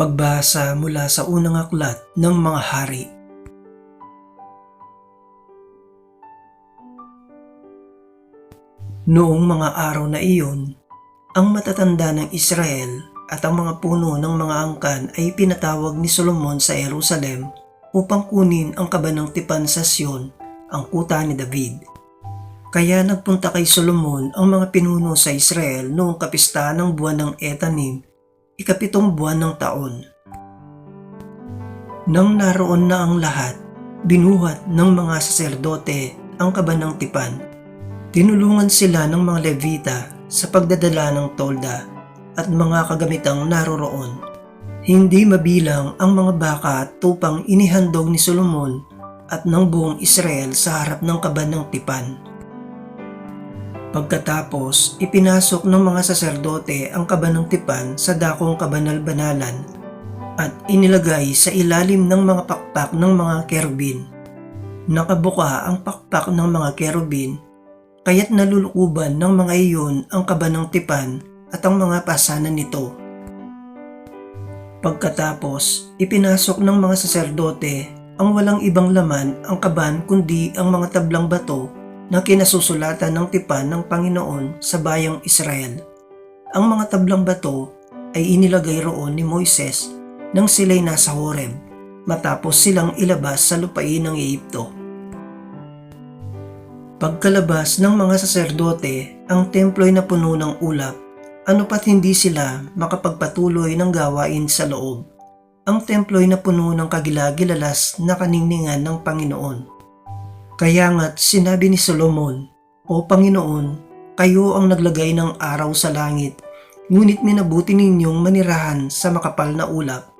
Pagbasa mula sa unang aklat ng mga hari. Noong mga araw na iyon, ang matatanda ng Israel at ang mga puno ng mga angkan ay pinatawag ni Solomon sa Jerusalem upang kunin ang kabanang tipan sa Sion, ang kuta ni David. Kaya nagpunta kay Solomon ang mga pinuno sa Israel noong kapistahan ng buwan ng Etanim, ikapitong buwan ng taon. Nang naroon na ang lahat, binuhat ng mga saserdote ang kabanang tipan. Tinulungan sila ng mga Levita sa pagdadala ng tolda at mga kagamitang naroroon. Hindi mabilang ang mga baka at tupang inihandog ni Solomon at ng buong Israel sa harap ng kaban ng tipan. Pagkatapos, ipinasok ng mga saserdote ang kaban ng tipan sa dakong kabanal-banalan at inilagay sa ilalim ng mga pakpak ng mga kerubin. Nakabuka ang pakpak ng mga kerubin, kaya't nalulukuban ng mga iyon ang kaban ng tipan at ang mga pasanan nito. Pagkatapos, ipinasok ng mga saserdote ang walang ibang laman ang kaban kundi ang mga tablang bato na kinasusulatan ng tipan ng Panginoon sa bayang Israel. Ang mga tablang bato ay inilagay roon ni Moises nang sila'y nasa Horeb matapos silang ilabas sa lupain ng Egypto. Pagkalabas ng mga saserdote, ang templo ay napuno ng ulap ano pat hindi sila makapagpatuloy ng gawain sa loob. Ang templo ay napuno ng kagilagilalas na kaningningan ng Panginoon. Kaya nga't sinabi ni Solomon, O Panginoon, kayo ang naglagay ng araw sa langit, ngunit minabuti ninyong manirahan sa makapal na ulap.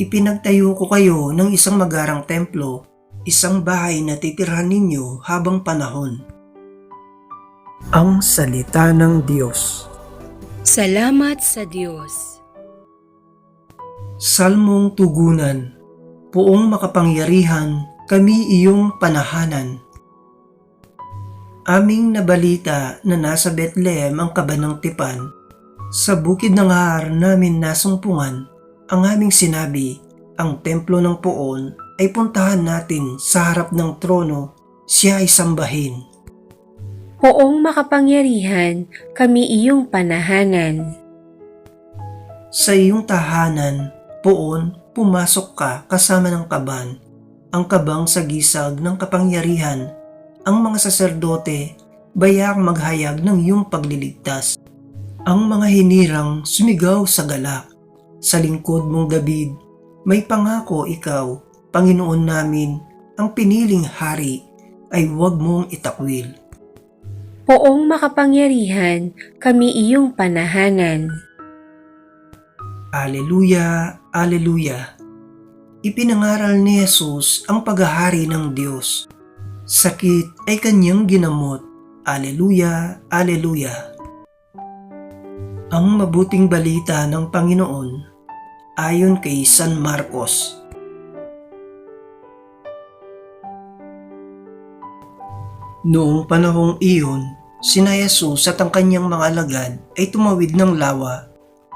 Ipinagtayo ko kayo ng isang magarang templo, isang bahay na titirhan ninyo habang panahon. Ang Salita ng Diyos Salamat sa Diyos. Salmong Tugunan Poong makapangyarihan, kami iyong panahanan. Aming nabalita na nasa Bethlehem ang kabanang tipan. Sa bukid ng har namin nasumpungan, ang aming sinabi, ang templo ng poon ay puntahan natin sa harap ng trono, siya ay sambahin. Poong makapangyarihan, kami iyong panahanan. Sa iyong tahanan, poon, pumasok ka kasama ng kaban, ang kabang sa gisag ng kapangyarihan, ang mga saserdote, bayak maghayag ng iyong pagliligtas. Ang mga hinirang sumigaw sa galak. Sa lingkod mong David, may pangako ikaw, Panginoon namin, ang piniling hari ay huwag mong itakwil. Poong makapangyarihan, kami iyong panahanan. Aleluya, Aleluya. Ipinangaral ni Jesus ang paghahari ng Diyos. Sakit ay kanyang ginamot. Aleluya, Aleluya. Ang mabuting balita ng Panginoon ayon kay San Marcos. Noong panahong iyon, sina Jesus at ang kanyang mga alagad ay tumawid ng lawa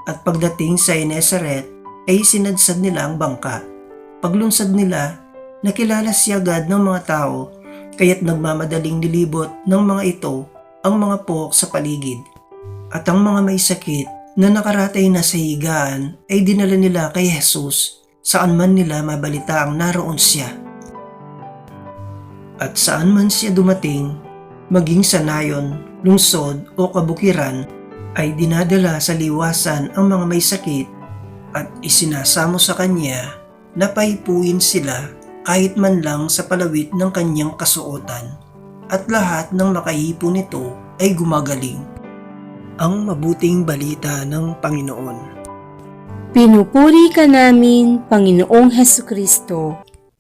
at pagdating sa Enesaret ay sinadsad nila ang bangka. Paglunsad nila, nakilala siya agad ng mga tao kaya't nagmamadaling nilibot ng mga ito ang mga puwak sa paligid. At ang mga may sakit na nakaratay na sa higaan ay dinala nila kay Jesus saan man nila mabalita ang naroon siya. At saan man siya dumating, maging sa nayon, lungsod o kabukiran, ay dinadala sa liwasan ang mga may sakit at isinasamo sa kanya na paipuin sila kahit man lang sa palawit ng kanyang kasuotan at lahat ng makahipo nito ay gumagaling. Ang mabuting balita ng Panginoon. Pinupuri ka namin, Panginoong Heso Kristo.